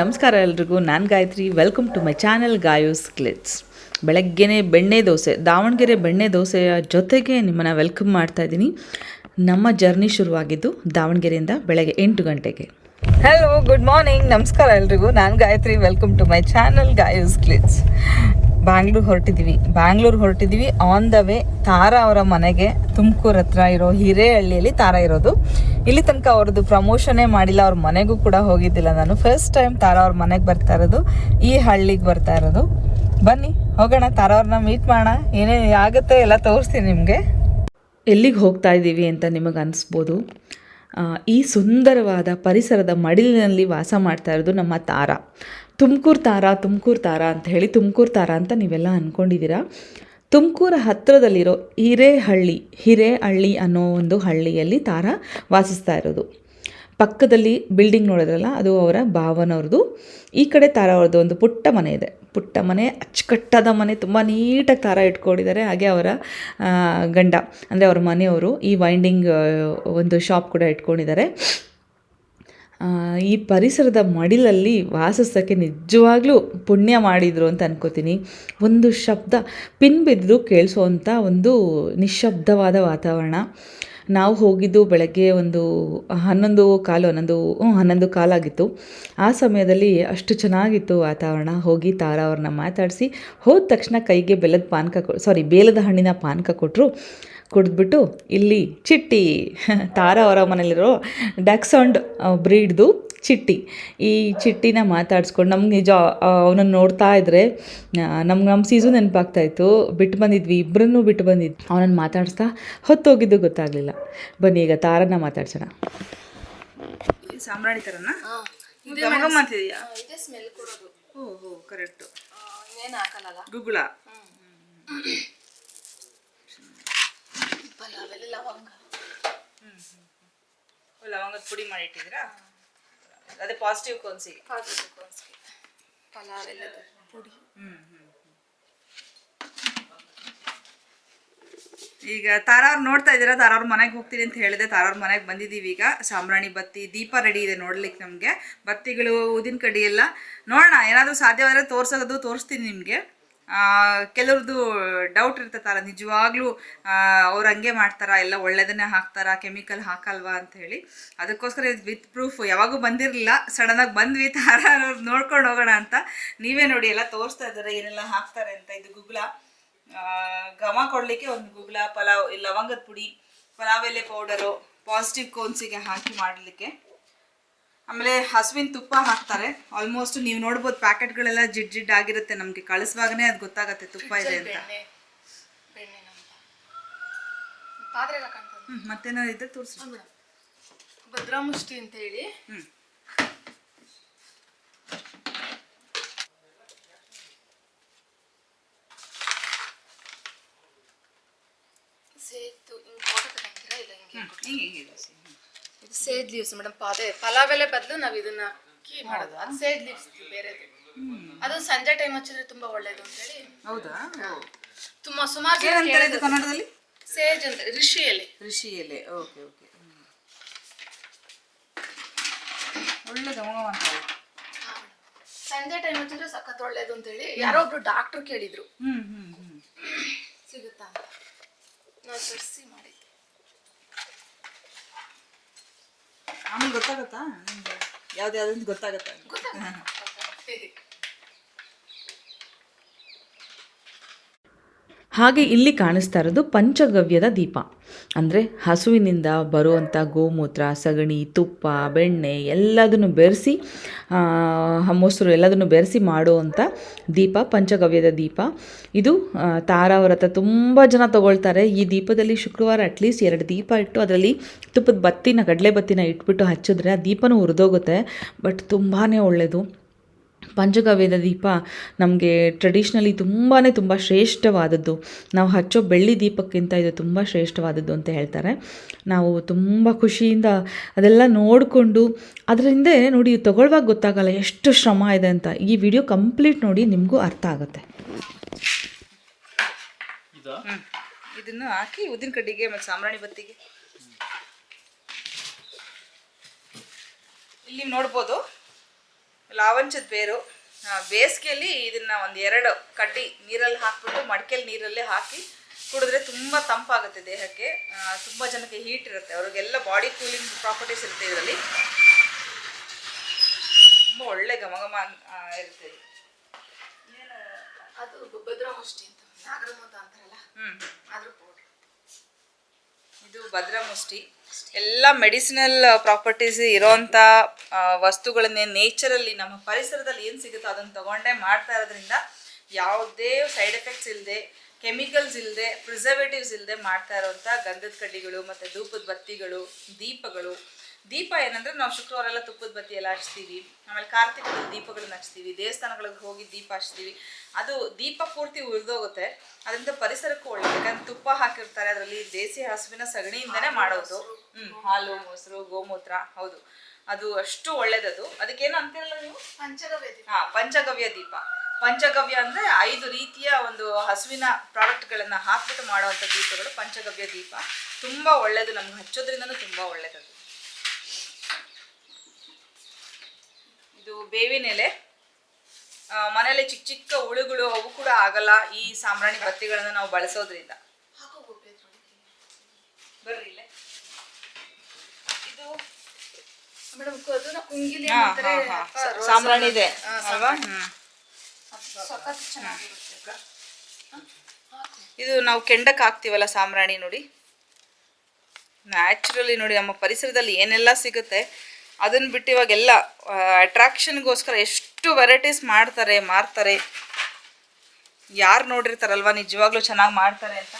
ನಮಸ್ಕಾರ ಎಲ್ರಿಗೂ. ನಾನು Gayathri. Welcome to my channel Gayos ಕ್ಲಿಟ್ಸ್ ಬೆಳಗ್ಗೆನೇ ಬೆಣ್ಣೆ ದೋಸೆ, ದಾವಣಗೆರೆ ಬೆಣ್ಣೆ ದೋಸೆಯ ಜೊತೆಗೆ ನಿಮ್ಮನ್ನು ವೆಲ್ಕಮ್ ಮಾಡ್ತಾ ಇದ್ದೀನಿ. ನಮ್ಮ ಜರ್ನಿ ಶುರುವಾಗಿದ್ದು ದಾವಣಗೆರೆಯಿಂದ ಬೆಳಗ್ಗೆ ಎಂಟು ಗಂಟೆಗೆ. ಹಲೋ ಗುಡ್ ಮಾರ್ನಿಂಗ್ ನಮಸ್ಕಾರ ಎಲ್ರಿಗೂ. ನಾನು Gayathri. Welcome to my channel Gayos ಕ್ಲಿಟ್ಸ್ ಬ್ಯಾಂಗ್ಳೂರು ಹೊರಟಿದ್ದೀವಿ ಬ್ಯಾಂಗ್ಳೂರು ಹೊರಟಿದ್ದೀವಿ ಆನ್ ದ ವೇ ತಾರಾ ಅವರ ಮನೆಗೆ ತುಮಕೂರ್ ಹತ್ರ ಇರೋ ಹಿರೇಹಳ್ಳಿಯಲ್ಲಿ ತಾರಾ ಇರೋದು. ಇಲ್ಲಿ ತನಕ ಅವ್ರದ್ದು ಪ್ರಮೋಷನೇ ಮಾಡಿಲ್ಲ. ಅವ್ರ ಮನೆಗೂ ಕೂಡ ಹೋಗಿದ್ದಿಲ್ಲ ನಾನು. ಫಸ್ಟ್ ಟೈಮ್ ತಾರಾ ಅವ್ರ ಮನೆಗೆ ಬರ್ತಾ ಇರೋದು. ಈ ಹಳ್ಳಿಗೆ ಬರ್ತಾ ಇರೋದು. ಬನ್ನಿ, ಹೋಗೋಣ. ತಾರಾ ಅವ್ರನ್ನ ಮೀಟ್ ಮಾಡೋಣ. ಏನೇನು ಆಗುತ್ತೆ ಎಲ್ಲ ತೋರಿಸ್ತೀನಿ ನಿಮಗೆ. ಎಲ್ಲಿಗೆ ಹೋಗ್ತಾ ಇದ್ದೀವಿ ಅಂತ ನಿಮಗೆ ಅನಿಸ್ಬೋದು? ಈ ಸುಂದರವಾದ ಪರಿಸರದ ಮಡಿಲಿನಲ್ಲಿ ವಾಸ ಮಾಡ್ತಾ ಇರೋದು ನಮ್ಮ ತಾರ. ತುಮಕೂರು ತಾರ ತುಮಕೂರು ತಾರ ಅಂತ ಹೇಳಿ ತುಮಕೂರು ತಾರ ಅಂತ ನೀವೆಲ್ಲ ಅಂದ್ಕೊಂಡಿದ್ದೀರಾ ತುಮಕೂರ ಹತ್ತಿರದಲ್ಲಿರೋ ಹಿರೇಹಳ್ಳಿ ಹಿರೇಹಳ್ಳಿ ಅನ್ನೋ ಒಂದು ಹಳ್ಳಿಯಲ್ಲಿ ತಾರ ವಾಸಿಸ್ತಾ ಇರೋದು. ಪಕ್ಕದಲ್ಲಿ ಬಿಲ್ಡಿಂಗ್ ನೋಡಿದ್ರಲ್ಲ, ಅದು ಅವರ ಭಾವನವ್ರದ್ದು. ಈ ಕಡೆ ತಾರ ಅವ್ರದ್ದು ಒಂದು ಪುಟ್ಟ ಮನೆ ಇದೆ. ಪುಟ್ಟ ಮನೆ, ಅಚ್ಚುಕಟ್ಟಾದ ಮನೆ, ತುಂಬ ನೀಟಾಗಿ ತಾರ ಇಟ್ಕೊಂಡಿದ್ದಾರೆ. ಹಾಗೆ ಅವರ ಗಂಡ, ಅಂದರೆ ಅವರ ಮನೆಯವರು ಈ ವೈಂಡಿಂಗ್ ಒಂದು ಶಾಪ್ ಕೂಡ ಇಟ್ಕೊಂಡಿದ್ದಾರೆ. ಈ ಪರಿಸರದ ಮಡಿಲಲ್ಲಿ ವಾಸಿಸೋಕ್ಕೆ ನಿಜವಾಗ್ಲೂ ಪುಣ್ಯ ಮಾಡಿದರು ಅಂತ ಅನ್ಕೋತೀನಿ. ಒಂದು ಶಬ್ದ, ಪಿನ್ ಬಿದ್ದು ಕೇಳಿಸೋವಂಥ ಒಂದು ನಿಶ್ಶಬ್ದವಾದ ವಾತಾವರಣ. ನಾವು ಹೋಗಿದ್ದು ಬೆಳಗ್ಗೆ ಒಂದು ಹನ್ನೊಂದು ಕಾಲು, ಹನ್ನೊಂದು ಹನ್ನೊಂದು ಕಾಲಾಗಿತ್ತು. ಆ ಸಮಯದಲ್ಲಿ ಅಷ್ಟು ಚೆನ್ನಾಗಿತ್ತು ವಾತಾವರಣ. ಹೋಗಿ ತಾರಾ ಅವ್ರನ್ನ ಮಾತಾಡಿಸಿ, ಹೋದ ತಕ್ಷಣ ಕೈಗೆ ಬೆಲ್ಲದ ಪಾನಕ ಸಾರಿ ಬೇಲದ ಹಣ್ಣಿನ ಪಾನಕ ಕೊಟ್ಟರು ಕುಡಿದ್ಬಿಟ್ಟು ಇಲ್ಲಿ ಚಿಟ್ಟಿ ತಾರಾ ಅವರ ಮನೇಲಿರೋ ಡಕ್ಸೌಂಡ್ ಬ್ರೀಡ್ದು ಚಿಟ್ಟಿ. ಈ ಚಿಟ್ಟಿನ ಮಾತಾಡಿಸ್ಕೊಂಡು ನಮ್ಗೆ ನಿಜ ಅವನನ್ನು ನೋಡ್ತಾ ಇದ್ರೆ ನಮ್ಗೆ ನಮ್ಮ ಸೀಸು ನೆನಪಾಗ್ತಾ ಇತ್ತು ಬಿಟ್ಟು ಬಂದಿದ್ವಿ ಇಬ್ಬರನ್ನೂ ಬಿಟ್ಟು ಬಂದಿದ್ವಿ ಅವನನ್ನು ಮಾತಾಡಿಸ್ತಾ ಹೊತ್ತೋಗಿದ್ದು ಗೊತ್ತಾಗಲಿಲ್ಲ. ಬನ್ನಿ ಈಗ ತಾರನ್ನ ಮಾತಾಡ್ಸೋಣ. ಸಾಂಬ್ರಾಣಿ ಥರನ ಓ ಹೋ. ಕರೆಕ್ಟು ಏನು ಹಾಕಲ್ಲ ಹ್ಮ್. ಲವಂಗ ಲವಂಗದ ಪುಡಿ ಮಾಡಿ ಇಟ್ಟಿದ್ದೀರಾ ಅದೇ ಪಾಸಿಟಿವ್ ಕೋನ್ಸಿಗೆ. ಪಲಾವ್ ಎಲ್ಲ ಪುಡಿ. ಈಗ ತಾರಾವ್ರು ನೋಡ್ತಾ ಇದ್ದೀರಾ? ತಾರಾವ್ರ ಮನೆಗೆ ಹೋಗ್ತೀನಿ ಅಂತ ಹೇಳಿದೆ. ತಾರಾವ್ರ ಮನೆಗೆ ಬಂದಿದ್ದೀವಿ ಈಗ. ಸಾಂಬ್ರಾಣಿ ಬತ್ತಿ ದೀಪ ರೆಡಿ ಇದೆ ನೋಡ್ಲಿಕ್ಕೆ ನಮಗೆ. ಬತ್ತಿಗಳು ಊದಿನ ಕಡ್ಡಿ ಎಲ್ಲ ನೋಡೋಣ. ಏನಾದರೂ ಸಾಧ್ಯವಾದರೆ ತೋರ್ಸೋದು ತೋರಿಸ್ತೀನಿ ನಿಮಗೆ. ಕೆಲವ್ರದ್ದು ಡೌಟ್ ಇರ್ತೈತಲ್ಲ ನಿಜವಾಗ್ಲೂ ಅವ್ರು ಹಂಗೆ ಮಾಡ್ತಾರಾ, ಎಲ್ಲ ಒಳ್ಳೇದನ್ನೇ ಹಾಕ್ತಾರಾ ಕೆಮಿಕಲ್ ಹಾಕಲ್ವಾ ಅಂತ ಹೇಳಿ, ಅದಕ್ಕೋಸ್ಕರ ಇದು ವಿತ್ ಪ್ರೂಫ್ ಯಾವಾಗೂ ಬಂದಿರಲಿಲ್ಲ ಸಡನ್ನಾಗಿ ಬಂದ್ವಿ ತಾರ ನೋಡ್ಕೊಂಡು ಹೋಗೋಣ ಅಂತ ನೀವೇ ನೋಡಿ, ಎಲ್ಲ ತೋರಿಸ್ತಾ ಇದ್ದಾರೆ, ಏನೆಲ್ಲ ಹಾಕ್ತಾರೆ ಅಂತ. ಇದು ಗುಗ್ಲ ಘಮ ಕೊಡಲಿಕ್ಕೆ ಒಂದು ಗುಗ್ಲ, ಪಲಾವ್ ಲವಂಗದ ಪುಡಿ, ಪಲಾವ್ ಎಲೆ ಪೌಡರು ಪಾಸಿಟಿವ್ ಕೋನ್ಸಿಗೆ ಹಾಕಿ ಮಾಡಲಿಕ್ಕೆ. ಆಮೇಲೆ ಹಸುವಿನ ತುಪ್ಪ ಹಾಕ್ತಾರೆ. ಆಲ್ಮೋಸ್ಟ್ ನೀವು ನೋಡ್ಬೋದು ಪ್ಯಾಕೆಟ್ಗಳೆಲ್ಲ ಜಿಡ್ ಜಿಡ್ ಆಗಿರುತ್ತೆ. ನಮಗೆ ಕಳಿಸುವಾಗನೇ ಅದು ಗೊತ್ತಾಗತ್ತೆ ತುಪ್ಪ ಇದೆ ಅಂತ. ಮತ್ತೇನಾದ್ರು ಇದ್ರೆ ತೋರಿಸಿ. ಭದ್ರಾಮುಷ್ಟಿ ಅಂತ ಹೇಳಿ. ಹ್ಮ್. ಸೇತು ಹಿಂಗೆ ಫೋಟೋ ತಗೊಂತೀರಾ ಇಲ್ಲ ಹಿಂಗೆ ಹಿಂಗೆ ಹಿಂಗೆ. ಸೇದ್ ಲೀವ್ಸ್ ಮೇಡಮ್ ಪದೇ ಪಲಾವ್ ಎಲೆ ಬದಲು ನಾವು ಇದನ್ನ ಹಾಕಿ ಮಾಡೋದು. ಅದು ಸೇದ್ ಲೀವ್ಸ್ ಬೇರೆದು. ಅದು ಸಂಜೆ ಟೈಮ್ ಹಚ್ಚಿದ್ರೆ ತುಂಬಾ ಒಳ್ಳೇದು ಅಂತ ಹೇಳಿ. ಹೌದಾ? ತುಂಬಾ ಸುಮಾರು ಜನ ಏನಂತಾರೆ ಇದು ಕೇಳಿದ್ರು. ಕನ್ನಡದಲ್ಲಿ ಸೇಜ್ ಅಂತ ಋಷಿ ಎಲೆ ಋಷಿ ಎಲೆ ಓಕೆ. ಓಕೆ ಒಳ್ಳೆ. ಹಾ, ಸಂಜೆ ಟೈಮ್ ಹಚ್ಚಿದ್ರೆ ಸಖತ್ ಒಳ್ಳೇದು ಅಂತ ಹೇಳಿ ಯಾರೋ ಒಬ್ರು ಡಾಕ್ಟರ್ ಕೇಳಿದ್ರು. ಹ್ಮ್ ಹ್ಮ್ ಹ್ಮ್. ಸಿಗುತ್ತಾ ಅಂತ. ನಾವು ತರಿಸಿ ಆಮೇಲೆ ಗೊತ್ತಾಗತ್ತಾ? ನಿಮ್ಗೆ ಯಾವ್ದು ಯಾವ್ದು ಗೊತ್ತಾಗತ್ತ ಹಾಗೆ ಇಲ್ಲಿ ಕಾಣಿಸ್ತಾ ಇರೋದು ಪಂಚಗವ್ಯದ ದೀಪ. ಅಂದರೆ ಹಸುವಿನಿಂದ ಬರುವಂಥ ಗೋಮೂತ್ರ, ಸಗಣಿ, ತುಪ್ಪ, ಬೆಣ್ಣೆ ಎಲ್ಲದನ್ನು ಬೆರೆಸಿ ಮೊಸರು ಎಲ್ಲದನ್ನು ಬೆರೆಸಿ ಮಾಡುವಂಥ ದೀಪ, ಪಂಚಗವ್ಯದ ದೀಪ. ಇದು ತಾರಾವ್ರತ ತಾರಾ ತುಂಬ ಜನ ತಗೊಳ್ತಾರೆ. ಈ ದೀಪದಲ್ಲಿ ಶುಕ್ರವಾರ ಅಟ್ಲೀಸ್ಟ್ ಎರಡು ದೀಪ ಇಟ್ಟು ಅದರಲ್ಲಿ ತುಪ್ಪದ ಬತ್ತಿನ ಕಡಲೆ ಬತ್ತಿನ ಇಟ್ಬಿಟ್ಟು ಹಚ್ಚಿದ್ರೆ ಆ ದೀಪನೂ ಹುರಿದೋಗುತ್ತೆ ಬಟ್ ತುಂಬಾ ಒಳ್ಳೆಯದು ಪಂಚಗವ್ಯದ ದೀಪ ನಮಗೆ ಟ್ರೆಡಿಷ್ನಲಿ ತುಂಬಾ ತುಂಬ ಶ್ರೇಷ್ಠವಾದದ್ದು. ನಾವು ಹಚ್ಚೋ ಬೆಳ್ಳಿ ದೀಪಕ್ಕಿಂತ ಇದು ತುಂಬ ಶ್ರೇಷ್ಠವಾದದ್ದು ಅಂತ ಹೇಳ್ತಾರೆ. ನಾವು ತುಂಬ ಖುಷಿಯಿಂದ ಅದೆಲ್ಲ ನೋಡಿಕೊಂಡು ಅದರಿಂದ ನೋಡಿ ತಗೊಳ್ಳುವಾಗ ಗೊತ್ತಾಗಲ್ಲ ಎಷ್ಟು ಶ್ರಮ ಇದೆ ಅಂತ. ಈ ವಿಡಿಯೋ ಕಂಪ್ಲೀಟ್ ನೋಡಿ ನಿಮಗೂ ಅರ್ಥ ಆಗುತ್ತೆ. ಇದನ್ನು ಹಾಕಿ ಉದ್ದಿನ ಕಡ್ಡಿಗೆ ಮತ್ತು ಸಾಮ್ರಾಣಿ ಬತ್ತಿಗೆ. ಇಲ್ಲಿ ನೋಡ್ಬೋದು. ಲಾವಂಚದ ಬೇರು. ಬೇಸಿಗೆಯಲ್ಲಿ ಇದನ್ನ ಒಂದು ಎರಡು ಕಡ್ಡಿ ನೀರಲ್ಲಿ ಹಾಕ್ಬಿಟ್ಟು ಮಡಿಕೆಲಿ ನೀರಲ್ಲೇ ಹಾಕಿ ಕುಡಿದ್ರೆ ತುಂಬ ತಂಪಾಗುತ್ತೆ ದೇಹಕ್ಕೆ. ತುಂಬ ಜನಕ್ಕೆ ಹೀಟ್ ಇರುತ್ತೆ. ಅವ್ರಿಗೆಲ್ಲ ಬಾಡಿ ಕೂಲಿಂಗ್ ಪ್ರಾಪರ್ಟೀಸ್ ಇರುತ್ತೆ ಇದರಲ್ಲಿ. ತುಂಬ ಒಳ್ಳೆ ಘಮ ಘಮ ಇರುತ್ತೆ. ಅದು ಭದ್ರಮುಷ್ಟಿ ಅಂತ ನಾಗರಮೋದ ಅಂತಾರಲ್ಲ? ಹ್ಮ್. ಅದ್ರ ಇದು ಭದ್ರಮುಷ್ಟಿ. ಎಲ್ಲ ಮೆಡಿಸಿನಲ್ ಪ್ರಾಪರ್ಟೀಸ್ ಇರೋಂಥ ವಸ್ತುಗಳನ್ನೇ ನೇಚರಲ್ಲಿ ನಮ್ಮ ಪರಿಸರದಲ್ಲಿ ಏನು ಸಿಗುತ್ತೋ ಅದನ್ನು ತಗೊಂಡೇ ಮಾಡ್ತಾ ಇರೋದ್ರಿಂದ ಯಾವುದೇ ಸೈಡ್ ಎಫೆಕ್ಟ್ಸ್ ಇಲ್ಲದೆ ಕೆಮಿಕಲ್ಸ್ ಇಲ್ಲದೆ ಪ್ರಿಸರ್ವೇಟಿವ್ಸ್ ಇಲ್ಲದೆ ಮಾಡ್ತಾ ಇರೋವಂಥ ಗಂಧದ ಕಡ್ಡಿಗಳು ಮತ್ತು ಧೂಪದ ಬತ್ತಿಗಳು, ದೀಪಗಳು ದೀಪ ಏನಂದ್ರೆ ನಾವು ಶುಕ್ರವಾರ ಎಲ್ಲ ತುಪ್ಪದ ಬತ್ತಿ ಎಲ್ಲ ಹಚ್ತೀವಿ. ಆಮೇಲೆ ಕಾರ್ತಿಕದಲ್ಲಿ ದೀಪಗಳನ್ನ ಹಚ್ತೀವಿ. ದೇವಸ್ಥಾನಗಳಿಗೆ ಹೋಗಿ ದೀಪ ಹಚ್ತೀವಿ. ಅದು ದೀಪ ಪೂರ್ತಿ ಉರಿದೋಗುತ್ತೆ. ಅದರಿಂದ ಪರಿಸರಕ್ಕೂ ಒಳ್ಳೆಯದು ಯಾಕಂದ್ರೆ ತುಪ್ಪ ಹಾಕಿರ್ತಾರೆ ಅದರಲ್ಲಿ ದೇಸಿ ಹಸುವಿನ ಸಗಣಿಯಿಂದನೇ ಮಾಡೋದು. ಹ್ಮ್ ಹಾಲು ಮೊಸರು ಗೋಮೂತ್ರ ಹೌದು. ಅದು ಅಷ್ಟು ಒಳ್ಳೇದದು. ಅದಕ್ಕೇನು ಅಂತಿರಲ್ಲ ನೀವು? ಪಂಚಗವ್ಯ ಹಾ ಪಂಚಗವ್ಯ ದೀಪ. ಪಂಚಗವ್ಯ ಅಂದ್ರೆ ಐದು ರೀತಿಯ ಒಂದು ಹಸುವಿನ ಪ್ರಾಡಕ್ಟ್ಗಳನ್ನ ಹಾಕ್ಬಿಟ್ಟು ಮಾಡುವಂಥ ದೀಪಗಳು ಪಂಚಗವ್ಯ ದೀಪ. ತುಂಬಾ ಒಳ್ಳೇದು. ನಮ್ಗೆ ಹಚ್ಚೋದ್ರಿಂದನೂ ತುಂಬಾ ಒಳ್ಳೇದದು. ಇದು ಬೇವಿನ ಎಲೆ. ಮನೇಲಿ ಚಿಕ್ಕ ಚಿಕ್ಕ ಹುಳುಗಳು ಅವು ಕೂಡ ಆಗಲ್ಲ ಈ ಸಾಂಬ್ರಾಣಿ ಬತ್ತಿಗಳನ್ನ ನಾವು ಬಳಸೋದ್ರಿಂದ. ಬರ್ರಿ ಇಲ್ಲೇ. ಇದು ಸಾಂಬ್ರಾಣಿ ಇದೆ. ಅಲ್ವಾ. ಇದು ನಾವು ಕೆಂಡಕ್ಕೆ ಹಾಕ್ತೀವಲ್ಲ ಸಾಂಬ್ರಾಣಿ ನೋಡಿ. ನ್ಯಾಚುರಲಿ ನೋಡಿ ನಮ್ಮ ಪರಿಸರದಲ್ಲಿ ಏನೆಲ್ಲ ಸಿಗುತ್ತೆ ಅದನ್ನ ಬಿಟ್ಟು ಇವಾಗೆಲ್ಲ ಅಟ್ರಾಕ್ಷನ್ಗೋಸ್ಕರ ಎಷ್ಟು ವೆರೈಟೀಸ್ ಮಾಡ್ತಾರೆ, ಮಾರ್ತಾರೆ. ಯಾರು ನೋಡಿರ್ತಾರಲ್ವಾ, ನಿಜವಾಗ್ಲೂ ಚೆನ್ನಾಗಿ ಮಾಡ್ತಾರೆ ಅಂತ.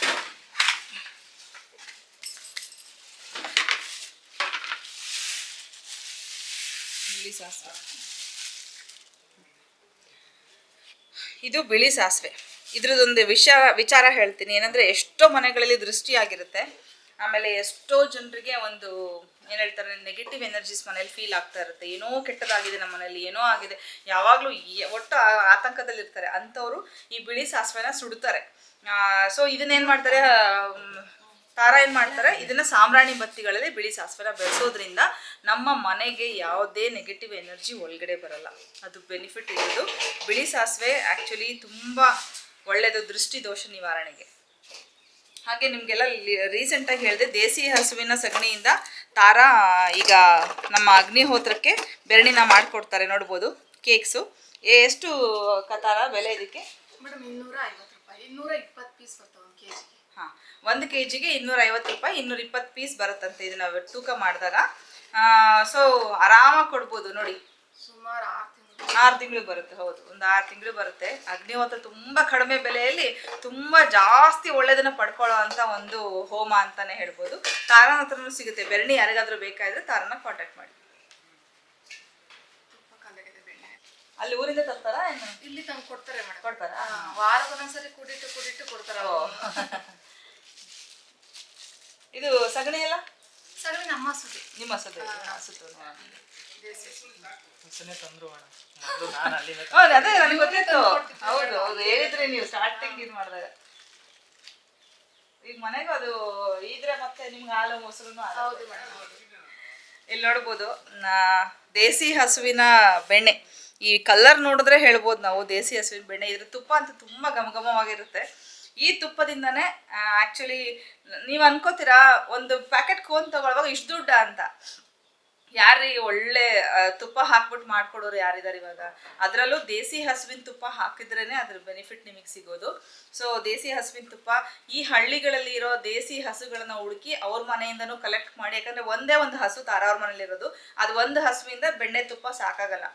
ಇದು ಬಿಳಿ ಸಾಸಿವೆ. ಇದ್ರದ್ದೊಂದು ವಿಷಯ ವಿಚಾರ ಹೇಳ್ತೀನಿ. ಏನಂದ್ರೆ ಎಷ್ಟೋ ಮನೆಗಳಲ್ಲಿ ದೃಷ್ಟಿ ಆಗಿರುತ್ತೆ ಆಮೇಲೆ ಎಷ್ಟೋ ಜನರಿಗೆ ಒಂದು, ಏನು ಹೇಳ್ತಾರೆ ನೆಗೆಟಿವ್ ಎನರ್ಜೀಸ್ ಮನೇಲಿ ಫೀಲ್ ಆಗ್ತಾ ಇರುತ್ತೆ. ಏನೋ ಕೆಟ್ಟದಾಗಿದೆ ನಮ್ಮ ಮನೇಲಿ, ಏನೋ ಆಗಿದೆ. ಯಾವಾಗಲೂ ಒಟ್ಟು ಆತಂಕದಲ್ಲಿರ್ತಾರೆ. ಅಂಥವ್ರು ಈ ಬಿಳಿ ಸಾಸಿವೆನ ಸುಡ್ತಾರೆ. ಸೊ ಇದನ್ನೇನು ಮಾಡ್ತಾರೆ ತಾರ ಏನು ಮಾಡ್ತಾರೆ, ಇದನ್ನ ಸಾಮ್ರಾಣಿ ಬತ್ತಿಗಳಲ್ಲಿ ಬಿಳಿ ಸಾಸಿವೆನ ಬೆಳೆಸೋದ್ರಿಂದ ನಮ್ಮ ಮನೆಗೆ ಯಾವುದೇ ನೆಗೆಟಿವ್ ಎನರ್ಜಿ ಒಳಗಡೆ ಬರಲ್ಲ. ಅದು ಬೆನಿಫಿಟ್ ಇರೋದು. ಬಿಳಿ ಸಾಸಿವೆ ಆ್ಯಕ್ಚುಲಿ ತುಂಬ ಒಳ್ಳೆಯದು ದೃಷ್ಟಿ ದೋಷ ನಿವಾರಣೆಗೆ. ಹಾಗೆ ನಿಮಗೆಲ್ಲ ರೀಸೆಂಟಾಗಿ ಹೇಳಿದೆ ದೇಸಿ ಹಸುವಿನ ಸಗಣಿಯಿಂದ ತಾರ ಈಗ ನಮ್ಮ ಅಗ್ನಿಹೋತ್ರಕ್ಕೆ ಬೆರಣಿನ ಮಾಡಿಕೊಡ್ತಾರೆ ನೋಡ್ಬೋದು. ಕೇಕ್ಸು. ಎಷ್ಟು ಕತಾರ ಬೆಲೆ ಇದಕ್ಕೆ? ಮೇಡಮ್ ಇನ್ನೂರ ಐವತ್ತು ರೂಪಾಯಿ. ಇನ್ನೂರ ಇಪ್ಪತ್ತು ಪೀಸ್ ಬರ್ತಾವೆ ಒಂದು ಕೆ ಜಿಗೆ ಹಾಂ ಒಂದು ಕೆ ಜಿಗೆ ಇನ್ನೂರ ಐವತ್ತು ರೂಪಾಯಿ ಇನ್ನೂರ ಇಪ್ಪತ್ತು ಪೀಸ್ ಬರುತ್ತಂತೆ ಇದನ್ನ ತೂಕ ಮಾಡಿದಾಗ. ಸೊ ಆರಾಮಾಗಿ ಕೊಡ್ಬೋದು ನೋಡಿ. ಸುಮಾರು ಆರು ಆರು ತಿಂಗಳು ಬರುತ್ತೆ ಹೌದು. ಒಂದು ಆರು ತಿಂಗಳು ಬರುತ್ತೆ. ಅಗ್ನಿಹೋತ್ರ ತುಂಬ ಕಡಿಮೆ ಬೆಲೆಯಲ್ಲಿ ತುಂಬ ಜಾಸ್ತಿ ಒಳ್ಳೆಯದನ್ನ ಪಡ್ಕೊಳ್ಳೋ ಅಂತ ಒಂದು ಹೋಮ ಅಂತಾನೆ ಹೇಳ್ಬೋದು. ತಾರನ ಹತ್ರನೂ ಸಿಗುತ್ತೆ. ಬೆರಣಿ ಯಾರಿಗಾದ್ರೂ ಬೇಕಾದ್ರೆ ತಾರನ ಕಾಂಟ್ಯಾಕ್ಟ್ ಮಾಡಿ. ಅಲ್ಲಿ ಊರಿಂದ ತರ್ತಾರ ಇಲ್ಲಿ ತಂದು ಕೊಡ್ತಾರೆ ಮೇಡಮ್. ವಾರಕ್ಕೊಂದ್ಸರಿ ವಾರಕ್ಕೊಂದೊಂದ್ಸರಿ ಕುಡಿಟ್ಟು ಕುಡಿಟ್ಟು ಕೊಡ್ತಾರ. ಇದು ಸಗಣಿ ಅಲ್ಲ ಸಗಣಿ ನಮ್ಮ ಸುದ್ದಿ ನಿಮ್ಮ ಸುದ್ದಿ ಸುತ್ತು ಹೌದು ಅದೇ ನನಗೆ ಗೊತ್ತಿತ್ತು. ಹೌದು ಹೌದು ಹೇಳಿದ್ರಿ ನೀವು ಸ್ಟಾರ್ಟಿಂಗ್ ಇದು ಮಾಡಿದಾಗ. ಈಗ ಮನೆಗೂ ಅದು ಇದ್ರೆ ಮತ್ತೆ ನಿಮ್ಗೆ ಹಾಲು ಮೊಸರು ಹೌದು ಇಲ್ಲಿ ನೋಡ್ಬೋದು ದೇಸಿ ಹಸುವಿನ ಬೆಣ್ಣೆ. ಈ ಕಲರ್ ನೋಡಿದ್ರೆ ಹೇಳ್ಬೋದು ನಾವು ದೇಸಿ ಹಸುವಿನ ಬೆಣ್ಣೆ. ಇದ್ರ ತುಪ್ಪ ಅಂತ ತುಂಬ ಘಮಘಮವಾಗಿರುತ್ತೆ ಈ ತುಪ್ಪದಿಂದನೇ ಆ್ಯಕ್ಚುಲಿ ನೀವು ಅನ್ಕೋತೀರಾ ಒಂದು ಪ್ಯಾಕೆಟ್ ಕೋನ್ ತಗೊಳ್ಳುವಾಗ ಇಷ್ಟು ದುಡ್ಡ ಅಂತ. ಯಾರಿಗೆ ಒಳ್ಳೆ ತುಪ್ಪ ಹಾಕ್ಬಿಟ್ಟು ಮಾಡ್ಕೊಡೋರು ಯಾರಿದ್ದಾರೆ ಇವಾಗ? ಅದರಲ್ಲೂ ದೇಸಿ ಹಸುವಿನ ತುಪ್ಪ ಹಾಕಿದ್ರೇನೆ ಅದ್ರ ಬೆನಿಫಿಟ್ ನಿಮಗೆ ಸಿಗೋದು. ಸೊ ದೇಸಿ ಹಸುವಿನ ತುಪ್ಪ, ಈ ಹಳ್ಳಿಗಳಲ್ಲಿ ಇರೋ ದೇಸಿ ಹಸುಗಳನ್ನ ಹುಡುಕಿ ಅವ್ರ ಮನೆಯಿಂದನೂ ಕಲೆಕ್ಟ್ ಮಾಡಿ, ಯಾಕಂದ್ರೆ ಒಂದೇ ಒಂದು ಹಸು ತಾರವ್ರ ಮನೇಲಿ ಇರೋದು. ಅದು ಒಂದು ಹಸುವಿಂದ ಬೆಣ್ಣೆ ತುಪ್ಪ ಸಾಕಾಗಲ್ಲ.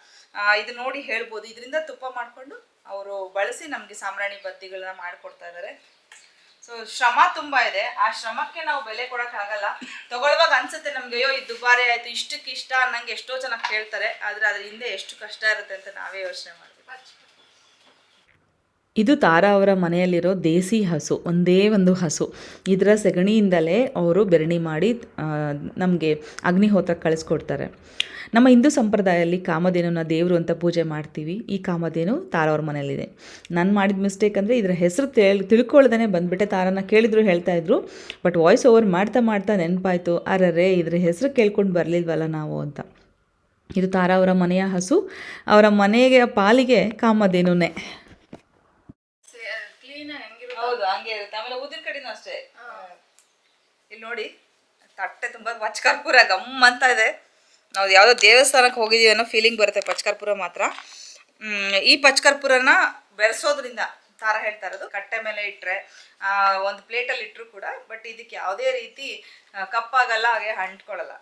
ಇದು ನೋಡಿ ಹೇಳ್ಬೋದು. ಇದರಿಂದ ತುಪ್ಪ ಮಾಡಿಕೊಂಡು ಅವರು ಬಳಸಿ ನಮಗೆ ಸಾಂಬ್ರಾಣಿ ಬತ್ತಿಗಳನ್ನ ಮಾಡಿಕೊಡ್ತಾ ಇದ್ದಾರೆ ಸೊ ಶ್ರಮ ತುಂಬಾ ಇದೆ. ಆ ಶ್ರಮಕ್ಕೆ ನಾವು ಬೆಲೆ ಕೊಡೋಕ್ಕಾಗಲ್ಲ ತಗೊಳ್ಳುವಾಗ ಅನ್ಸುತ್ತೆ ನಮ್ಗೆ, ಅಯ್ಯೋ ಇದು ದುಬಾರಿ ಆಯ್ತು, ಇಷ್ಟಕ್ಕೆ ಇಷ್ಟ ಅನ್ನಂಗೆ ಎಷ್ಟೋ ಜನ ಕೇಳ್ತಾರೆ. ಆದ್ರೆ ಅದ್ರ ಹಿಂದೆ ಎಷ್ಟು ಕಷ್ಟ ಇರುತ್ತೆ ಅಂತ ನಾವೇ ಯೋಚನೆ ಮಾಡ್ಬೇಕು ಇದು ತಾರಾ ಅವರ ಮನೆಯಲ್ಲಿರೋ ದೇಸಿ ಹಸು, ಒಂದೇ ಒಂದು ಹಸು. ಇದರ ಸೆಗಣಿಯಿಂದಲೇ ಅವರು ಬೆರಣಿ ಮಾಡಿ ನಮಗೆ ಅಗ್ನಿಹೋತ್ರ ಕಳಿಸ್ಕೊಡ್ತಾರೆ. ನಮ್ಮ ಹಿಂದೂ ಸಂಪ್ರದಾಯದಲ್ಲಿ ಕಾಮಧೇನುನ ದೇವರು ಅಂತ ಪೂಜೆ ಮಾಡ್ತೀವಿ. ಈ ಕಾಮಧೇನು ತಾರವ್ರ ಅವ್ರ ಮನೆಯಲ್ಲಿದೆ. ನಾನು ಮಾಡಿದ ಮಿಸ್ಟೇಕ್ ಅಂದರೆ ಇದರ ಹೆಸರು ತಿಳ್ ತಿಳ್ಕೊಳ್ದೇ ಬಂದುಬಿಟ್ಟೆ. ತಾರನ ಕೇಳಿದ್ರು ಹೇಳ್ತಾ ಇದ್ರು. ಬಟ್ ವಾಯ್ಸ್ ಓವರ್ ಮಾಡ್ತಾ ಮಾಡ್ತಾ ನೆನಪಾಯಿತು. ಅರರೆ ಇದ್ರ ಹೆಸರು ಕೇಳ್ಕೊಂಡು ಬರಲಿಲ್ವಲ್ಲ ನಾವು ಅಂತ. ಇದು ತಾರ ಅವರ ಮನೆಯ ಹಸು. ಅವರ ಮನೆಗೆ ಪಾಲಿಗೆ ಕಾಮಧೇನುನೇ. ಹೌದು ಹಂಗೆ ಇರುತ್ತೆ. ಆಮೇಲೆ ಊದಿನ ಕಡೆನೂ ಅಷ್ಟೇ. ಇಲ್ಲಿ ನೋಡಿ ತಟ್ಟೆ ತುಂಬಾ ವಚ್ಕರ್ಪುರ ಗಮ್ ಅಂತ ಇದೆ. ನಾವು ಯಾವುದೋ ದೇವಸ್ಥಾನಕ್ಕೆ ಹೋಗಿದ್ದೀವಿ ಅನ್ನೋ ಫೀಲಿಂಗ್ ಬರುತ್ತೆ ಪಚ್ಕರ್ಪುರ ಮಾತ್ರ. ಈ ಪಚ್ಕರ್ಪುರನ ಬೆರೆಸೋದ್ರಿಂದ ತಾರ ಹೇಳ್ತಾ ಇರೋದು. ಕಟ್ಟೆ ಮೇಲೆ ಇಟ್ಟರೆ ಒಂದು ಪ್ಲೇಟಲ್ಲಿ ಇಟ್ಟರು ಕೂಡ ಬಟ್ ಇದಕ್ಕೆ ಯಾವುದೇ ರೀತಿ ಕಪ್ಪಾಗಲ್ಲ ಹಾಗೆ ಅಂಟ್ಕೊಳ್ಳಲ್ಲ.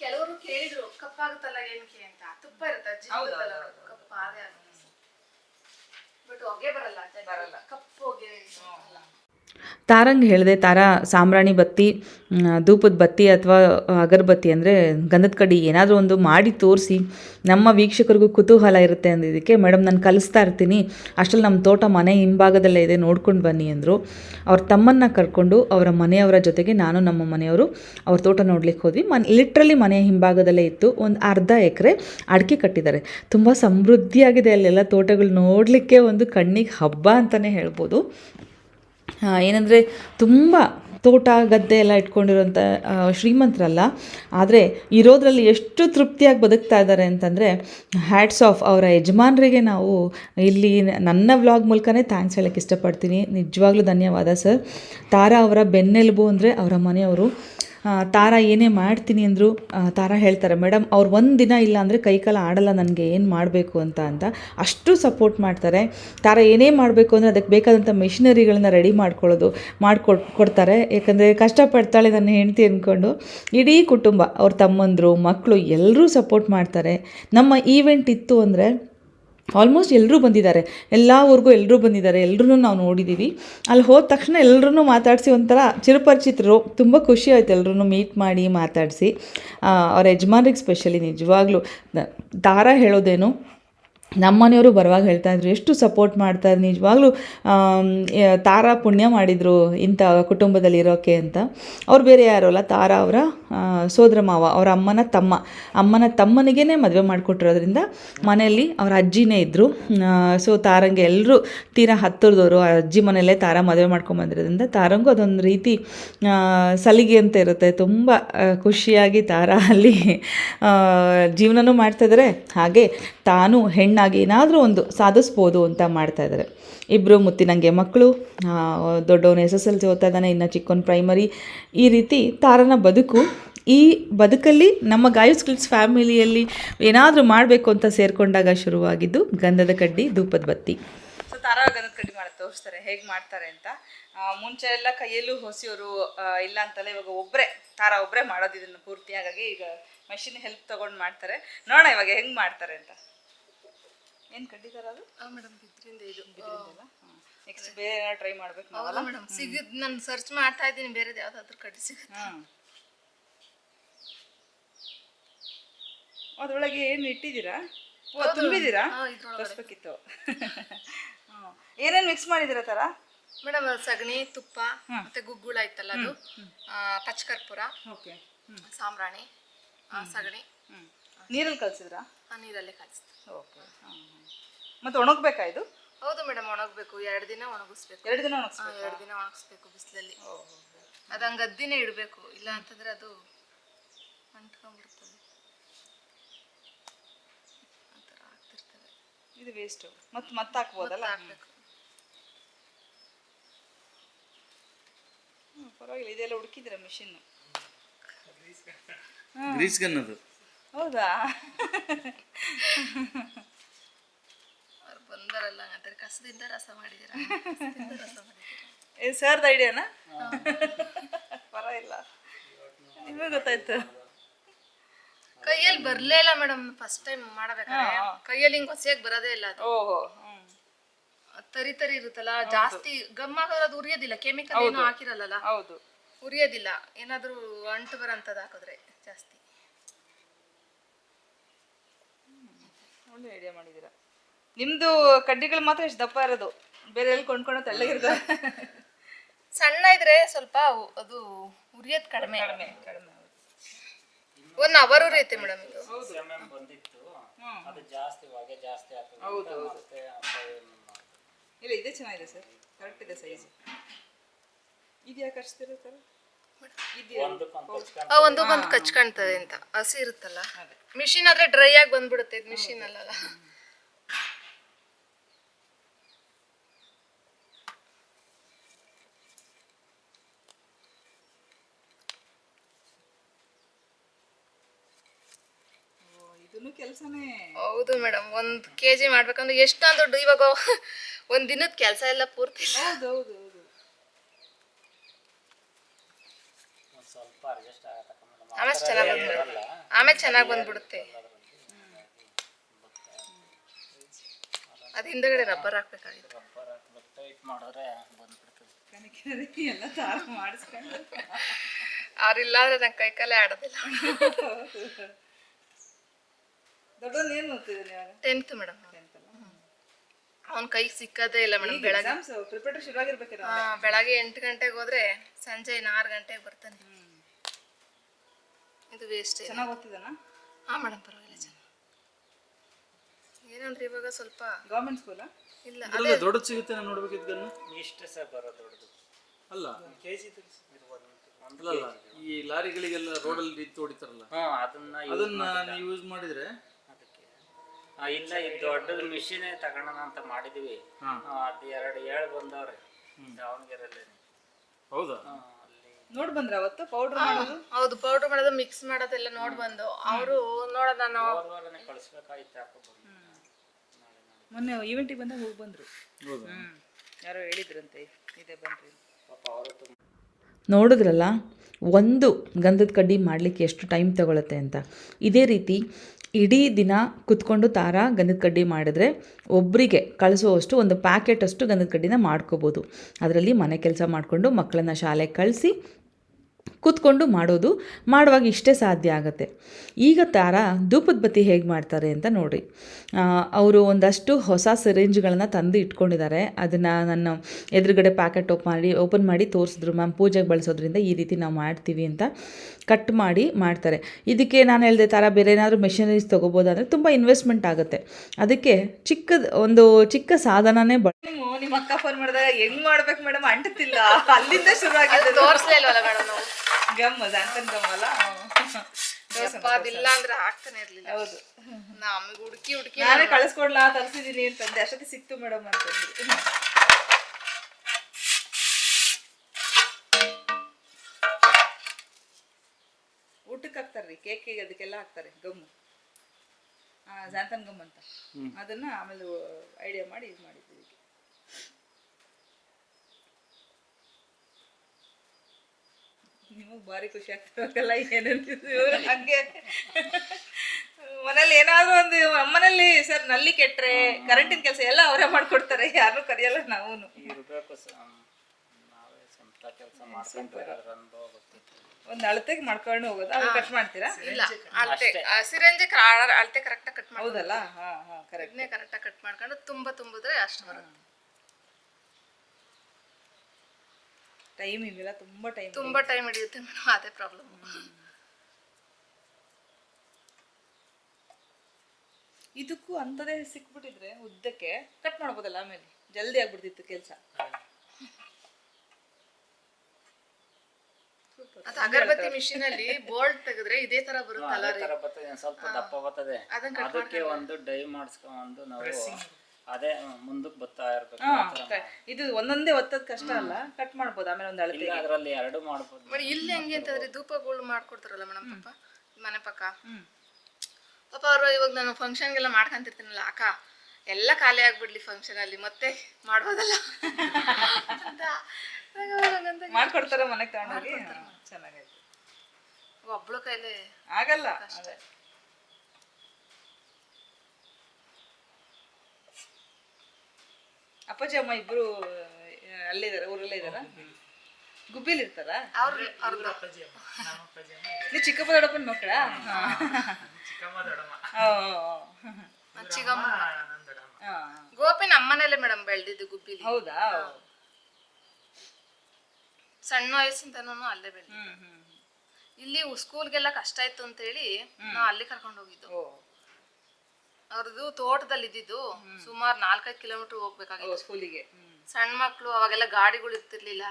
ಕೆಲವರು ಕೇಳಿದ್ರು ಕಪ್ಪಾಗುತ್ತಲ್ಲ ಏನಕ್ಕೆ ಅಂತ. ತುಪ್ಪ ಇರುತ್ತೆ? ಕಪ್ಪ ಅದೇ ಬಟ್ ಹೊಗೆ ಬರಲ್ಲ ಬರಲ್ಲ. ಕಪ್ಪು ಹೊಗೆ ಇರುತ್ತಲ್ಲ. ತಾರಂಗೆ ಹೇಳಿದೆ, ತಾರಾ ಸಾಂಬ್ರಾಣಿ ಬತ್ತಿ ಧೂಪದ ಬತ್ತಿ ಅಥವಾ ಅಗರಬತ್ತಿ ಅಂದರೆ ಗಂಧದ ಕಡ್ಡಿ ಏನಾದರೂ ಒಂದು ಮಾಡಿ ತೋರಿಸಿ ನಮ್ಮ ವೀಕ್ಷಕರಿಗೂ ಕುತೂಹಲ ಇರುತ್ತೆ ಅಂದಿದ್ದಕ್ಕೆ, ಮೇಡಮ್, ನಾನು ಕಲಿಸ್ತಾ ಇರ್ತೀನಿ. ಅಷ್ಟರಲ್ಲಿ ನಮ್ಮ ತೋಟ ಮನೆ ಹಿಂಭಾಗದಲ್ಲೇ ಇದೆ, ನೋಡ್ಕೊಂಡು ಬನ್ನಿ ಅಂದರು. ಅವ್ರ ತಮ್ಮನ್ನು ಕರ್ಕೊಂಡು ಅವರ ಮನೆಯವರ ಜೊತೆಗೆ ನಾನು ನಮ್ಮ ಮನೆಯವರು ಅವ್ರ ತೋಟ ನೋಡ್ಲಿಕ್ಕೆ ಹೋದ್ವಿ. ಮನ್, ಲಿಟ್ರಲಿ ಮನೆಯ ಹಿಂಭಾಗದಲ್ಲೇ ಇತ್ತು, ಒಂದು ಅರ್ಧ ಎಕರೆ ಅಡಿಕೆ ಕಟ್ಟಿದ್ದಾರೆ. ತುಂಬ ಸಮೃದ್ಧಿಯಾಗಿದೆ ಅಲ್ಲೆಲ್ಲ ತೋಟಗಳು ನೋಡಲಿಕ್ಕೆ ಒಂದು ಕಣ್ಣಿಗೆ ಹಬ್ಬ ಅಂತಲೇ ಹೇಳ್ಬೋದು. ಏನಂದರೆ ತುಂಬ ತೋಟ, ಗದ್ದೆ ಎಲ್ಲ ಇಟ್ಕೊಂಡಿರೋಂಥ ಶ್ರೀಮಂತರಲ್ಲ. ಆದರೆ ಇರೋದ್ರಲ್ಲಿ ಎಷ್ಟು ತೃಪ್ತಿಯಾಗಿ ಬದುಕ್ತಾ ಇದ್ದಾರೆ ಅಂತಂದರೆ ಹ್ಯಾಟ್ಸ್ ಆಫ್ ಅವರ ಯಜಮಾನರಿಗೆ ನಾವು ಇಲ್ಲಿ ನನ್ನ ವ್ಲಾಗ್ ಮೂಲಕನೇ ಥ್ಯಾಂಕ್ಸ್ ಹೇಳೋಕ್ಕೆ ಇಷ್ಟಪಡ್ತೀನಿ. ನಿಜವಾಗ್ಲೂ ಧನ್ಯವಾದ ಸರ್ ತಾರಾ ಅವರ ಬೆನ್ನೆಲುಬು ಅಂದರೆ ಅವರ ಮನೆಯವರು. ತಾರಾ ಏನೇ ಮಾಡ್ತೀನಿ ಅಂದರು ತಾರಾ ಹೇಳ್ತಾರೆ ಮೇಡಮ್ ಅವ್ರು ಒಂದು ದಿನ ಇಲ್ಲ ಅಂದರೆ ಕೈಕಾಲ ಆಡಲ್ಲ, ನನಗೆ ಏನು ಮಾಡಬೇಕು ಅಂತ ಅಂತ. ಅಷ್ಟು ಸಪೋರ್ಟ್ ಮಾಡ್ತಾರೆ. ತಾರಾ ಏನೇ ಮಾಡಬೇಕು ಅಂದರೆ ಅದಕ್ಕೆ ಬೇಕಾದಂಥ ಮೆಷಿನರಿಗಳನ್ನ ರೆಡಿ ಮಾಡ್ಕೊಳ್ಳೋದು, ಮಾಡಿಕೊಡ್, ಕೊಡ್ತಾರೆ. ಯಾಕಂದರೆ ಕಷ್ಟಪಡ್ತಾಳೆ ನನ್ನ ಹೆಂಡತಿ ಅಂದ್ಕೊಂಡು ಇಡೀ ಕುಟುಂಬ, ಅವ್ರ ತಮ್ಮಂದರು ಮಕ್ಕಳು ಎಲ್ಲರೂ ಸಪೋರ್ಟ್ ಮಾಡ್ತಾರೆ. ನಮ್ಮ ಈವೆಂಟ್ ಇತ್ತು ಅಂದರೆ ಆಲ್ಮೋಸ್ಟ್ ಎಲ್ಲರೂ ಬಂದಿದ್ದಾರೆ. ಎಲ್ಲ ಊರಿಗೂ ಎಲ್ಲರೂ ಬಂದಿದ್ದಾರೆ. ಎಲ್ಲರೂ ನಾವು ನೋಡಿದ್ದೀವಿ ಅಲ್ಲಿ ಹೋದ ತಕ್ಷಣ ಎಲ್ಲರೂ ಮಾತಾಡಿಸಿ ಒಂಥರ ಚಿರಪರಿಚಿತರು. ತುಂಬ ಖುಷಿ ಆಯ್ತು ಎಲ್ಲರೂ ಮೀಟ್ ಮಾಡಿ ಮಾತಾಡಿಸಿ. ಅವ್ರ ಯಜಮಾನ್ರಿಗೆ ಸ್ಪೆಷಲಿ ನಿಜವಾಗ್ಲೂ ದಾರ ಹೇಳೋದೇನು? ನಮ್ಮನೆಯವರು ಬರುವಾಗ ಹೇಳ್ತಾ ಇದ್ರು, ಎಷ್ಟು ಸಪೋರ್ಟ್ ಮಾಡ್ತಾರೆ ನಿಜವಾಗ್ಲೂ ತಾರಾ ಪುಣ್ಯ ಮಾಡಿದರು ಇಂಥ ಕುಟುಂಬದಲ್ಲಿ ಇರೋಕ್ಕೆ ಅಂತ. ಅವ್ರು ಬೇರೆ ಯಾರು ಅಲ್ಲ ತಾರಾ ಅವರ ಸೋದರ ಮಾವ, ಅವರ ಅಮ್ಮನ ತಮ್ಮ. ಅಮ್ಮನ ತಮ್ಮನಿಗೇ ಮದುವೆ ಮಾಡಿಕೊಟ್ಟಿರೋದ್ರಿಂದ ಮನೆಯಲ್ಲಿ ಅವರ ಅಜ್ಜಿನೇ ಇದ್ದರು ಸೊ ತಾರಂಗೆ ಎಲ್ಲರೂ ತೀರಾ ಹತ್ತಿರದವರು ಅಜ್ಜಿ ಮನೆಯಲ್ಲೇ ತಾರಾ ಮದುವೆ ಮಾಡ್ಕೊಂಬಂದಿರೋದ್ರಿಂದ ತಾರಂಗು ಅದೊಂದು ರೀತಿ ಸಲಿಗೆ ಅಂತ ಇರುತ್ತೆ. ತುಂಬ ಖುಷಿಯಾಗಿ ತಾರಾ ಅಲ್ಲಿ ಜೀವನನೂ ಮಾಡ್ತಾಯಿದ್ದಾರೆ ಹಾಗೆ ತಾನು ಹೆಣ್ಣಾಗಿ ಏನಾದರೂ ಒಂದು ಸಾಧಿಸ್ಬೋದು ಅಂತ ಮಾಡ್ತಾ ಇದ್ದಾರೆ ಇಬ್ಬರು ಮುತ್ತಿನಂಗೆ ಮಕ್ಕಳು ದೊಡ್ಡವನು ಎಸ್ ಎಸ್ ಎಲ್ ಸಿ ಓದ್ತಾ ಇದ್ದಾನೆ ಇನ್ನು ಚಿಕ್ಕವನು ಪ್ರೈಮರಿ ಈ ರೀತಿ ತಾರನ ಬದುಕು ಈ ಬದುಕಲ್ಲಿ ನಮ್ಮ ಗಾಯಸ್ ಕಿಡ್ಸ್ ಫ್ಯಾಮಿಲಿಯಲ್ಲಿ ಏನಾದರೂ ಮಾಡಬೇಕು ಅಂತ ಸೇರಿಕೊಂಡಾಗ ಶುರುವಾಗಿದ್ದು ಗಂಧದ ಕಡ್ಡಿ ಧೂಪದ ಬತ್ತಿ. ಸೊ ತಾರಾ ಗಂಧದ ಕಡ್ಡಿ ಮಾಡಿ ತೋರಿಸ್ತಾರೆ ಹೇಗೆ ಮಾಡ್ತಾರೆ ಅಂತ. ಮುಂಚೆ ಎಲ್ಲ ಕೈಯಲ್ಲೂ ಹೊಸಿಯೋರು ಇಲ್ಲ ಅಂತಲ್ಲ ಇವಾಗ ಒಬ್ಬರೇ ತಾರ ಒಬ್ಬರೇ ಮಾಡೋದು ಇದನ್ನು ಪೂರ್ತಿ. ಹಾಗಾಗಿ ಈಗ ಮೆಷಿನ್ ಹೆಲ್ಪ್ ತೊಗೊಂಡು ಮಾಡ್ತಾರೆ. ನೋಡೋಣ ಇವಾಗ ಹೆಂಗೆ ಮಾಡ್ತಾರೆ ಅಂತ. ಏನು ಕಡ್ಡಿ ಥರ ಅದು? ಆ ಮೇಡಮ್ ಇದ್ರಿಂದ ಇದು ನೆಕ್ಸ್ಟ್ ಬೇರೆ ಏನಾದ್ರು ಟ್ರೈ ಮಾಡ್ಬೇಕು ನಾವಲ್ಲ? ಮೇಡಮ್ ಸಿಗದ್ ನಾನು ಸರ್ಚ್ ಮಾಡ್ತಾ ಇದ್ದೀನಿ ಬೇರೆ ಯಾವ್ದಾದ್ರು ಕಡೆ ಸಿಗುತ್ತೆ? ಅದ್ರೊಳಗೆ ಏನು ಇಟ್ಟಿದ್ದೀರಾ? ಓ ತುಂಬಿದ್ದೀರಾ? ಹಾ, ಇದ್ರೊಳಗಡೆ. ತೋರಿಸ್ಬೇಕಿತ್ತು. ಏನೇನು ಮಿಕ್ಸ್ ಮಾಡಿದ್ದೀರಾ ತರ ಮೇಡಮ್ ಸಗಣಿ ತುಪ್ಪ ಮತ್ತೆ ಗುಗ್ಗುಳ ಇತ್ತಲ್ಲ ಅದು? ಆ, ಪಚ್ಚಕರ್ಪೂರ ಓಕೆ. ಸಾಂಬ್ರಾಣಿ ಆ, ಸಗಣಿ. ಹ್ಞೂ ನೀರಲ್ಲಿ ಕಲಿಸಿದ್ರಾ? ಆ ನೀರಲ್ಲೇ ಕಲಿಸ್ತೀವಿ ಓಕೆ. ಮತ್ತು ಒಣಗಬೇಕಾ ಇದು? ಹೌದು ಮೇಡಮ್ ಒಣಗಬೇಕು. ಎರಡು ದಿನ ಒಣಗಿಸ್ಬೇಕು. ಎರಡು ದಿನ ಒಣಗಿಸ್ಬೇಕು. ಎರಡು ದಿನ ಒಣಗಿಸ್ಬೇಕು ಬಿಸಿಲಲ್ಲಿ. ಅದು ಹಂಗೆ ಅದ್ದಿನೇ ಇಡಬೇಕು. ಇಲ್ಲ ಅಂತಂದ್ರೆ ಅದು ಅಂಟ್ಕೊಂಡ್ಬಿಡ್ತದೆ. ಆ ಥರ ಆಗ್ತಿರ್ತದೆ. ಇದು ವೇಸ್ಟ್ ಮತ್ತೆ ಮತ್ತೆ ಹಾಕ್ಬೋದಲ್ಲ? ಹಾಕ್ಬೇಕು. ಪರವಾಗಿಲ್ಲ. ಇದೆಲ್ಲ ಹುಡುಕಿದ್ರೆ ಮಿಷಿನ್ನು ಗ್ರೀಸ್ ಗನ್ ಅದು. ಹೌದಾ? ಬಂದಾರಲ್ಲ ಹಂಗಂತಾರೆ ಕಸದಿಂದ ರಸ ಮಾಡಿದ್ದೀರಾ? ರಸ ಮಾಡಿದ್ದೀರಾ? ಇದು ಸರ್ದ ಐಡಿಯಾನಾ? ಪರವಾಗಿಲ್ಲ. ನಿಮಗೆ ಗೊತ್ತಾಯ್ತು. ಕೈಯಲ್ಲಿ ಬರ್ಲೇ ಇಲ್ಲ ಮೇಡಮ್ ಫಸ್ಟ್ ಟೈಮ್ ಮಾಡಬೇಕಾದ್ರೆ. ಕೈಯಲ್ಲಿ ಹಿಂಗೆ ಹೊಸಿಯಾಗಿ ಬರೋದೇ ಇಲ್ಲ ಅದು. ಓಹೋ ತರಿ ತರಿ ಇರುತ್ತಲ್ಲ ಜಾಸ್ತಿ ಗಮ್ ಅದು ಉರಿಯೋದಿಲ್ಲ ಕೆಮಿಕಲ್ ಏನು ಹಾಕಿರಲ್ಲ ಹೌದು. ಉರಿಯೋದಿಲ್ಲ ಏನಾದರೂ ಅಂಟು ಬರೋಂಥದ್ದು ಹಾಕಿದ್ರೆ ಜಾಸ್ತಿ. ಒಳ್ಳೆ ಐಡಿಯಾ ಮಾಡಿದ್ದೀರಾ. ನಿಮ್ಮದು ಕಡ್ಡಿಗಳು ಮಾತ್ರ ಎಷ್ಟು ದಪ್ಪ ಇರೋದು. ಬೇರೆ ಎಲ್ಲಿ ಕೊಂಡ್ಕೊಂಡು ತೆಳ್ಳಗಿರ್ತದೆ ಸಣ್ಣ ಇದ್ರೆ ಸ್ವಲ್ಪ ಉ- ಅದು ಉರಿಯೋದು ಕಡಿಮೆ. ಕಡಿಮೆ ಕಡಿಮೆ ಒನ್ ಅವರ್ ಉರಿಯುತ್ತೆ ಮೇಡಮ್ ಇದು. ಬಂದಿತ್ತು. ಅದು ಜಾಸ್ತಿ ಹೊಗೆ ಜಾಸ್ತಿ ಆಗ್ತದೆ. ಹೌದು ಹೌದು. ಮತ್ತೆ ಇಲ್ಲ. ಇದೆ ಚೆನ್ನಾಗಿದೆ ಸರ್. ಕರೆಕ್ಟ್ ಇದೆ ಸೈಜ್ ಇದು ಯಾಕೆ ಸರ್? ಇದೆಯಾ? ಆ, ಒಂದಕ್ಕೊಂದು ಕಚ್ಕಾಣ್ತದೆ ಅಂತ. ಹಸಿ ಇರುತ್ತಲ್ಲ. ಮಿಷಿನ್ ಆದ್ರೆ ಡ್ರೈ ಆಗಿ ಬಂದ್ಬಿಡುತ್ತೆ ಇದು ಮಿಷಿನ್ ಅಲ್ಲಲ್ಲ ಇದನ್ನು ಕೆಲಸನೇ? ಹೌದು ಮೇಡಮ್ ಒಂದ್ ಕೆಜಿ ಮಾಡ್ಬೇಕಂದ್ರೆ ಎಷ್ಟೊಂದು ದುಡ್ಡು ಇವಾಗ ಒಂದು ದಿನದ ಕೆಲಸ ಎಲ್ಲ ಪೂರ್ತಿ ಹೌದು ಹೌದು ಹೌದು. ಆಮೇಲೆ ಚೆನ್ನಾಗಿ ಬಂದ್ಬಿಡುತ್ತೆ. ಆಮೇಲೆ ಚೆನ್ನಾಗಿ ಬಂದ್ಬಿಡುತ್ತೆ. ಅದ್ ಹಿಂದಗಡೆ ರಬ್ಬರ್ ಹಾಕ್ಬೇಕಾಗಿತ್ತು. ಕನಕಿನರಿ ಎಲ್ಲ ತಾರ ಮಾಡಿಸ್ಕೊಂಡು ಅವ್ರಿಲ್ಲ ಅಂದ್ರೆ ನಂಗೆ ಕೈ ಕಾಲೇ ಆಡೋದಿಲ್ಲ. ದೊಡ್ಡವನ್ ಏನು ಓದ್ತಿದ್ದೀನಿ ಇವಾಗ ಟೆಂತ್ ಮೇಡಮ್ ಅವ್ನ ಕೈ ಸಿಕ್ಕದೇ ಇಲ್ಲ ಮೇಡಮ್ ಬೆಳಗ್ಗೆ ಎಕ್ಸಾಮ್ಸ್ ಪ್ರಿಪೇಟರ್ ಶುರುವಾಗಿರ್ಬೇಕಿರ ಆ, ಬೆಳಗ್ಗೆ ಎಂಟು ಗಂಟೆಗೆ ಹೋದ್ರೆ ಸಂಜೆ ಇನ್ನು ಆರು ಗಂಟೆಗೆ ಬರ್ತಾನೆ. ಇದು ವೇಸ್ಟ್ ಚೆನ್ನಾಗಿ ಓದ್ತಿದ್ದಾನ? ಹಾ ಮೇಡಮ್ ಪರವಾಗಿಲ್ಲ ಚೆನ್ನಾಗಿ. ಏನಂದ್ರೆ ಇವಾಗ ಸ್ವಲ್ಪ? ಗೌರ್ಮೆಂಟ್ ಸ್ಕೂಲಾ ಇಲ್ಲ ಇದ್ರಲ್ಲಿ ದೊಡ್ಡದು ಸಿಗುತ್ತೆ ನಾನು ನೋಡ್ಬೇಕಿದ್ ಗನ್ನು ಇಷ್ಟೇ ಸರ್ ಬರೋ ದೊಡ್ಡದು. ಅಲ್ಲ. ಕೆ ಜಿ ಅಲ್ಲಲ್ಲ ಈ ಲಾರಿಗಳಿಗೆಲ್ಲ ರೋಡಲ್ಲಿ ನಿಂತು ಹೊಡಿತಾರಲ್ಲ? ಹಾ ಅದನ್ನ ಅದನ್ನ. ನೀವು ಯೂಸ್ ಮಾಡಿದ್ರೆ ಇಲ್ಲ ಇದು ದೊಡ್ಡದ ಮಿಷಿನ್ ತಗೋಣ ಅಂತ ಮಾಡಿದೀವಿ. ಅದು ಎರಡು ಏಳು ಬಂದವ್ರಿ. ದಾವಣಗೆರೆಯಲ್ಲಿ ಹೌದಾ? ನೋಡ್ ಬಂದ್ರ ಅವತ್ತು ಪೌಡರ್ ಮಾಡೋದು? ಹೌದು ಪೌಡರ್ ಮಾಡೋದು ಮಿಕ್ಸ್ ಮಾಡೋದೆಲ್ಲ ನೋಡ್ ಬಂದು. ಅವರು ಹೋದ ವಾರನೇ ಕಳಿಸ್ಬೇಕಾಯ್ತು ಮೊನ್ನೆ ಈವೆಂಟಿಗೆ ಬಂದಾಗ ಹೋಗಿ ಬಂದ್ರು. ಯಾರೋ ಹೇಳಿದ್ರಂತೆ ಇದೆ ಬನ್ರಿ ಪಾಪ ಅವರು ತುಂಬ ನೋಡಿದ್ರಲ್ಲ, ಒಂದು ಗಂಧದ ಕಡ್ಡಿ ಮಾಡಲಿಕ್ಕೆ ಎಷ್ಟು ಟೈಮ್ ತಗೊಳುತ್ತೆ ಅಂತ. ಇದೇ ರೀತಿ ಇಡೀ ದಿನ ಕುತ್ಕೊಂಡು ತಾರ ಗಂಧದ ಕಡ್ಡಿ ಮಾಡಿದ್ರೆ ಒಬ್ಬರಿಗೆ ಕಳಿಸುವಷ್ಟು, ಒಂದು ಪ್ಯಾಕೆಟಷ್ಟು ಗಂಧದ ಕಡ್ಡಿನ ಮಾಡ್ಕೋಬೋದು. ಅದರಲ್ಲಿ ಮನೆ ಕೆಲಸ ಮಾಡಿಕೊಂಡು ಮಕ್ಕಳನ್ನ ಶಾಲೆಗೆ ಕಳಿಸಿ ಕೂತ್ಕೊಂಡು ಮಾಡೋದು ಮಾಡುವಾಗ ಇಷ್ಟೇ ಸಾಧ್ಯ ಆಗುತ್ತೆ. ಈಗ ತಾರ ಧೂಪದ ಬತ್ತಿ ಹೇಗೆ ಮಾಡ್ತಾರೆ ಅಂತ ನೋಡಿ. ಅವರು ಒಂದಷ್ಟು ಹೊಸ ಸಿರೇಂಜ್ಗಳನ್ನ ತಂದು ಇಟ್ಕೊಂಡಿದ್ದಾರೆ. ಅದನ್ನು ನನ್ನ ಎದುರುಗಡೆ ಪ್ಯಾಕೆಟ್ ಓಪನ್ ಮಾಡಿ ಓಪನ್ ಮಾಡಿ ತೋರಿಸಿದ್ರು. ಮ್ಯಾಮ್ ಪೂಜೆಗೆ ಬಳಸೋದ್ರಿಂದ ಈ ರೀತಿ ನಾವು ಮಾಡ್ತೀವಿ ಅಂತ ಕಟ್ ಮಾಡಿ ಮಾಡ್ತಾರೆ. ಇದಕ್ಕೆ ನಾನು ಹೇಳಿದೆ ಥರ ಬೇರೆ ಏನಾದರೂ ಮೆಷಿನರೀಸ್ ತೊಗೋಬೋದಾದರೆ ತುಂಬ ಇನ್ವೆಸ್ಟ್ಮೆಂಟ್ ಆಗುತ್ತೆ. ಅದಕ್ಕೆ ಚಿಕ್ಕ ಒಂದು ಚಿಕ್ಕ ಸಾಧನನೇ ಬ ನಿಮ್ಮ ಅಕ್ಕ ಫೋನ್ ಮಾಡಿದಾಗ ಹೆಂಗ್ ಮಾಡ್ಬೇಕು ಮೇಡಮ್ ಅಂಟುತ್ತಿಲ್ಲ ಅಲ್ಲಿಂದ ಶುರು ಆಗಿದೆ ತೋರಿಸ್ಲೇ ಇಲ್ವಲ್ಲ ಮೇಡಮ್ ನಾವು? ಗಮ್ಮ ಜಾನ್ಸನ್ ಅಂದ್ರೆ ಹಾಕ್ತಾನೆ ಇರ್ಲಿಲ್ಲ. ಹೌದು. ನಮಗೆ ಹುಡುಕಿ ಹುಡುಕಿ ನಾನೇ ಕಳಿಸ್ಕೊಡ್ಲಾ ತರಿಸಿದೀನಿ ಅಂತಂದೆ ಅಷ್ಟೊತ್ತಿ ಸಿಕ್ತು ಮೇಡಮ್ ಅಂತಂದ್ರು ಊಟಕ್ಕೆ ಹಾಕ್ತಾರ್ರಿ ಕೇಕಿಗೆ ಅದಕ್ಕೆಲ್ಲ ಹಾಕ್ತಾರೆ ಗಮ್ಮು ಜಾಂತನ್ ಜಾನ್ಸನ್ ಗಮ್ ಅಂತ. ಅದನ್ನ ಆಮೇಲೆ ಐಡಿಯಾ ಮಾಡಿ ಇದು ಮಾಡಿದ್ವಿ. ನಿಮಗ್ ಭಾರಿ ಖುಷಿ ಆಗ್ತಿರೋದೆಲ್ಲ ಏನೇನು ಹಂಗೆ ಮನೇಲಿ. ಏನಾದರೂ ಒಂದು ಅಮ್ಮನಲ್ಲಿ ಸರ್ನಲ್ಲಿ ಕೆಟ್ಟರೆ ಕರೆಂಟಿನ ಕೆಲಸ ಎಲ್ಲ ಅವರೇ ಮಾಡ್ಕೊಡ್ತಾರೆ ಯಾರು ಕರೆಯಲ್ಲ ನಾವು ಒಂದು ಅಳತೆಗೆ ಮಾಡ್ಕೊಂಡು ಹೋಗೋದು. ಅವ್ರು ಕಟ್ ಮಾಡ್ತೀರಾ? ಇಲ್ಲ ಅಳತೆ ಸಿರಂಜಿ ಅಳತೆ ಕರೆಕ್ಟಾಗಿ ಕಟ್ ಮಾಡೋದಲ್ಲ ಹಾಂ ಹಾಂ ಹಾ ಕರೆಕ್ಟ್. ಕರೆಕ್ಟಾಗಿ ಕಟ್ ಮಾಡ್ಕೊಂಡು ತುಂಬ ತುಂಬಿದ್ರೆ ಅಷ್ಟು ಬರುತ್ತೆ. ಟೈಮ್ ಇಲ್ಲ ತುಂಬಾ ಟೈಮ್ ತುಂಬಾ ಟೈಮ್ ಹಿಡಿಯುತ್ತೆ ಮೇಡಮ್ ಅದೇ ಪ್ರಾಬ್ಲಮ್ ಇದಕ್ಕೂ ಅಂತದೇ ಸಿಕ್ಬಿಟ್ಟಿದ್ರೆ ಉದ್ದಕ್ಕೆ ಕಟ್ ಮಾಡ್ಬೋದಲ್ಲ ಆಮೇಲೆ? ಜಲ್ದಿ ಆಗ್ಬಿಡ್ತಿತ್ತು ಕೆಲಸ. ಅದು ಅಗರಬತ್ತಿ ಮಿಷಿನ್ ಅಲ್ಲಿ ಬೋಲ್ಟ್ ತೆಗೆದ್ರೆ ಇದೇ ತರ ಬರುತ್ತಲ್ಲ ಸ್ವಲ್ಪ ದಪ್ಪ ಬರ್ತದೆ. ಅದಕ್ಕೆ ಒಂದು ಡೈ ಮಾಡಿಸ್ಕೊಂಡು ನಾವು ಅದೇ ಮುಂದಕ್ಕೆ ಬರ್ತಾ ಇರ್ಬೇಕು ಆ ಇದು ಒಂದೊಂದೇ ಒತ್ತದ ಕಷ್ಟ ಅಲ್ಲ ಕಟ್ ಮಾಡ್ಬೋದು ಆಮೇಲೆ ಒಂದು ಅಳತೆ ಇಲ್ಲ ಅದರಲ್ಲಿ ಎರಡು ಮಾಡ್ಬೋದು. ಮೇಡಮ್ ಇಲ್ಲಿ ಹೆಂಗೆ ಅಂತಂದ್ರೆ ಧೂಪಗಳು ಮಾಡ್ಕೊಡ್ತಾರಲ್ಲ ಮೇಡಮ್ ಪಾಪ ಮನೆ ಪಕ್ಕ. ಪಾಪ ಅವರು ಇವಾಗ ನಾನು ಫಂಕ್ಷನ್ಗೆಲ್ಲ ಮಾಡ್ಕೊಂತಿರ್ತೀನಲ್ಲ ಅಕ್ಕ ಎಲ್ಲ ಖಾಲಿ ಆಗ್ಬಿಡ್ಲಿ ಫಂಕ್ಷನ್ ಅಲ್ಲಿ ಮತ್ತೆ ಮಾಡ್ಬೋದಲ್ಲ? ಅಂತ. ನಂಗ್ ಅವಾಗ ಹಂಗಂತ ಮಾಡ್ಕೊಡ್ತಾರ ಮನೆಗೆ ತಗೊಂಡೋಗಿ. ಚೆನ್ನಾಗೈತೆ. ಒಬ್ಳು ಕೈಲಿ ಆಗಲ್ಲ ಅದೇ. ಅಪ್ಪಾಜಿ ಅಮ್ಮ ಇಬ್ರು ಅಲ್ಲೇ ಇದಾರ ಊರಲ್ಲೇ ಇದಾರ? ಗುಬ್ಬಿಲಿ ಇರ್ತಾರ? ಅವ್ರು ಅವ್ರದ್ದು ಅಪ್ಪಾಜಿ ಅಮ್ಮ ನಮ್ಮ ಅಪ್ಪಾಜಿ ಅಮ್ಮ. ನೀವು ಚಿಕ್ಕಪ್ಪ ದೊಡ್ಡಪ್ಪನ ಮಕ್ಕಳ? ಚಿಕ್ಕಮ್ಮ ದೊಡ್ಡಮ್ಮ. ಚಿಗಮ್ಮ ನನ್ನ ದೊಡ್ಡಮ್ಮ. ಗೋಪಿ ನಮ್ಮನೇಲೆ ಮೇಡಮ್ ಬೆಳ್ದಿದ್ದು ಗುಬ್ಬಿಲಿ. ಹೌದಾ? ಸಣ್ಣ ವಯಸ್ಸಿಂದನೂ ಅಲ್ಲೇ ಬೆಳ್ದಿ ಇಲ್ಲಿ ಸ್ಕೂಲ್ಗೆಲ್ಲ ಕಷ್ಟ ಇತ್ತು ಅಂತೇಳಿ ನಾವು ಅಲ್ಲಿ ಕರ್ಕೊಂಡು ಹೋಗಿದ್ದು ಓ. ಅವ್ರದ್ದು ತೋಟದಲ್ಲಿ ಇದ್ದಿದ್ದು ಸುಮಾರು ನಾಲ್ಕೈದು ಕಿಲೋಮೀಟರ್ ಹೋಗ್ಬೇಕಾಗಿತ್ತು. ಸ್ಕೂಲಿಗೆ. ಸಣ್ಣ ಮಕ್ಳು ಅವಾಗೆಲ್ಲ ಗಾಡಿಗಳು ಇರ್ತಿರ್ಲಿಲ್ಲ.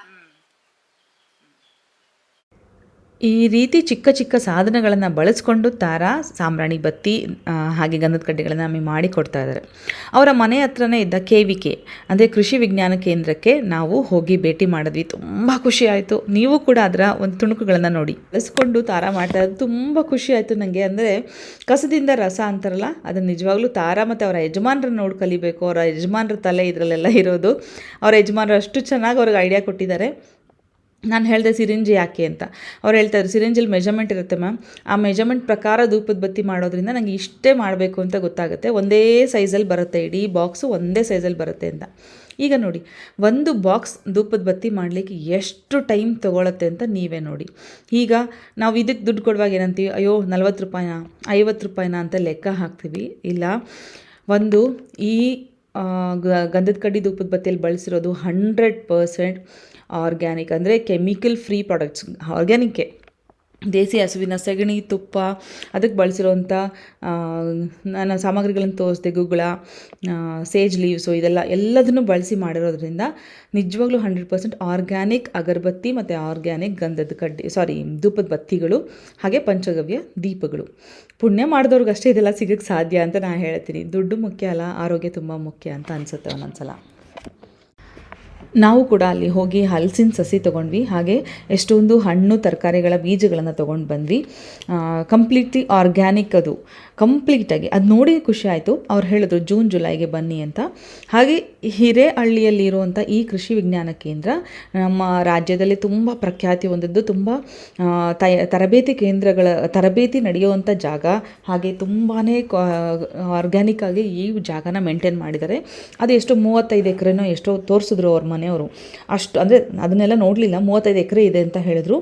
ಈ ರೀತಿ ಚಿಕ್ಕ ಚಿಕ್ಕ ಸಾಧನಗಳನ್ನು ಬಳಸ್ಕೊಂಡು ತಾರಾ ಸಾಂಬ್ರಾಣಿ ಬತ್ತಿ ಹಾಗೆ ಗಂಧದ ಕಡ್ಡಿಗಳನ್ನು ನಮಗೆ ಮಾಡಿ ಕೊಡ್ತಾ ಇದ್ದಾರೆ ಅವರ ಮನೆ ಹತ್ರನೇ ಇದ್ದ ಕೆ ವಿ ಕೆ, ಅಂದರೆ ಕೃಷಿ ವಿಜ್ಞಾನ ಕೇಂದ್ರಕ್ಕೆ ನಾವು ಹೋಗಿ ಭೇಟಿ ಮಾಡಿದ್ವಿ. ತುಂಬ ಖುಷಿ ಆಯಿತು. ನೀವು ಕೂಡ ಅದರ ಒಂದು ತುಣುಕುಗಳನ್ನು ನೋಡಿ. ಬಳಸ್ಕೊಂಡು ತಾರಾ ಮಾಡ್ತಾ ಇರೋದು ತುಂಬ ಖುಷಿ ಆಯಿತು ನನಗೆ ಅಂದರೆ ಕಸದಿಂದ ರಸ ಅಂತಾರಲ್ಲ, ಅದನ್ನು ನಿಜವಾಗ್ಲೂ ತಾರಾ ಮತ್ತು ಅವರ ಯಜಮಾನ್ರನ್ನ ನೋಡಿ ಕಲಿಬೇಕು. ಅವರ ಯಜಮಾನ್ರ ತಲೆ ಇದರಲ್ಲೆಲ್ಲ ಇರೋದು. ಅವರ ಯಜಮಾನರು ಅಷ್ಟು ಚೆನ್ನಾಗಿ ಅವ್ರಿಗೆ ಐಡಿಯಾ ಕೊಟ್ಟಿದ್ದಾರೆ. ನಾನು ಹೇಳಿದೆ ಸಿರಿಂಜಿ ಯಾಕೆ ಅಂತ. ಅವ್ರು ಹೇಳ್ತಾರೆ, ಸಿರಿಂಜಲ್ಲಿ ಮೆಜರ್ಮೆಂಟ್ ಇರುತ್ತೆ ಮ್ಯಾಮ್ ಆ ಮೆಜರ್ಮೆಂಟ್ ಪ್ರಕಾರ ಧೂಪದ ಬತ್ತಿ ಮಾಡೋದ್ರಿಂದ ನನಗೆ ಇಷ್ಟೇ ಮಾಡಬೇಕು ಅಂತ ಗೊತ್ತಾಗುತ್ತೆ. ಒಂದೇ ಸೈಜಲ್ಲಿ ಬರುತ್ತೆ, ಇಡೀ ಬಾಕ್ಸು ಒಂದೇ ಸೈಜಲ್ಲಿ ಬರುತ್ತೆ ಅಂತ. ಈಗ ನೋಡಿ, ಒಂದು ಬಾಕ್ಸ್ ಧೂಪದ ಬತ್ತಿ ಮಾಡಲಿಕ್ಕೆ ಎಷ್ಟು ಟೈಮ್ ತೊಗೊಳತ್ತೆ ಅಂತ ನೀವೇ ನೋಡಿ. ಈಗ ನಾವು ಇದಕ್ಕೆ ದುಡ್ಡು ಕೊಡುವಾಗ ಏನಂತೀವಿ, ಅಯ್ಯೋ, ನಲ್ವತ್ತು ರೂಪಾಯಿನ, ಐವತ್ತು ರೂಪಾಯಿನ ಅಂತ ಲೆಕ್ಕ ಹಾಕ್ತೀವಿ. ಇಲ್ಲ, ಒಂದು ಈ ಗಂಧದ ಕಡ್ಡಿ ಧೂಪದ ಬತ್ತಿಯಲ್ಲಿ ಬಳಸಿರೋದು ಹಂಡ್ರೆಡ್ ಪರ್ಸೆಂಟ್ ಆರ್ಗ್ಯಾನಿಕ್ ಅಂದರೆ ಕೆಮಿಕಲ್ ಫ್ರೀ ಪ್ರಾಡಕ್ಟ್ಸ್, ಆರ್ಗ್ಯಾನಿಕ್ಕೆ. ದೇಸಿ ಹಸುವಿನ ಸಗಣಿ, ತುಪ್ಪ, ಅದಕ್ಕೆ ಬಳಸಿರೋಂಥ ನಾನು ಸಾಮಗ್ರಿಗಳನ್ನು ತೋರಿಸಿದೆ ಗುಗ್ಗಳ ಸೇಜ್ ಲೀವ್ಸು ಇದೆಲ್ಲ ಎಲ್ಲದನ್ನು ಬಳಸಿ ಮಾಡಿರೋದ್ರಿಂದ ನಿಜವಾಗ್ಲೂ ಹಂಡ್ರೆಡ್ ಪರ್ಸೆಂಟ್ ಆರ್ಗ್ಯಾನಿಕ್ ಅಗರಬತ್ತಿ ಮತ್ತು ಆರ್ಗ್ಯಾನಿಕ್ ಗಂಧದ ಕಡ್ಡಿ ಸಾರಿ ಧೂಪದ ಬತ್ತಿಗಳು, ಹಾಗೆ ಪಂಚಗವ್ಯ ದೀಪಗಳು. ಪುಣ್ಯ ಮಾಡಿದವ್ರಿಗಷ್ಟೇ ಇದೆಲ್ಲ ಸಿಗೋಕ್ಕೆ ಸಾಧ್ಯ ಅಂತ ನಾನು ಹೇಳ್ತೀನಿ. ದುಡ್ಡು ಮುಖ್ಯ ಅಲ್ಲ, ಆರೋಗ್ಯ ತುಂಬ ಮುಖ್ಯ ಅಂತ ಅನಿಸುತ್ತೆ ಒಂದೊಂದ್ಸಲ. ನಾವು ಕೂಡ ಅಲ್ಲಿ ಹೋಗಿ ಹಲಸಿನ ಸಸಿ ತೊಗೊಂಡ್ವಿ. ಹಾಗೆ ಎಷ್ಟೊಂದು ಹಣ್ಣು, ತರಕಾರಿಗಳ ಬೀಜಗಳನ್ನು ತೊಗೊಂಡು ಬಂದ್ವಿ. ಕಂಪ್ಲೀಟ್ಲಿ ಆರ್ಗ್ಯಾನಿಕ್ ಅದು. ಕಂಪ್ಲೀಟಾಗಿ, ಅದು ನೋಡಿ ಖುಷಿ ಆಯಿತು. ಅವ್ರು ಹೇಳಿದ್ರು ಜೂನ್, ಜುಲೈಗೆ ಬನ್ನಿ ಅಂತ. ಹಾಗೆ ಹಿರೇಹಳ್ಳಿಯಲ್ಲಿರುವಂಥ ಈ ಕೃಷಿ ವಿಜ್ಞಾನ ಕೇಂದ್ರ ನಮ್ಮ ರಾಜ್ಯದಲ್ಲಿ ತುಂಬ ಪ್ರಖ್ಯಾತಿ ಹೊಂದಿದ್ದು, ತುಂಬ ತಯ, ತರಬೇತಿ ಕೇಂದ್ರಗಳ, ತರಬೇತಿ ನಡೆಯುವಂಥ ಜಾಗ. ಹಾಗೆ ತುಂಬಾ ಆರ್ಗ್ಯಾನಿಕ್ ಆಗಿ ಈ ಜಾಗನ ಮೇಂಟೈನ್ ಮಾಡಿದ್ದಾರೆ. ಅದು ಎಷ್ಟು ಮೂವತ್ತೈದು ಎಕರೆನೋ ಎಷ್ಟೋ ತೋರಿಸಿದ್ರು ಅವ್ರ ಮನೆಯವರು. ಅಷ್ಟು, ಅಂದರೆ ಅದನ್ನೆಲ್ಲ ನೋಡಲಿಲ್ಲ, ಮೂವತ್ತೈದು ಎಕರೆ ಇದೆ ಅಂತ ಹೇಳಿದ್ರು.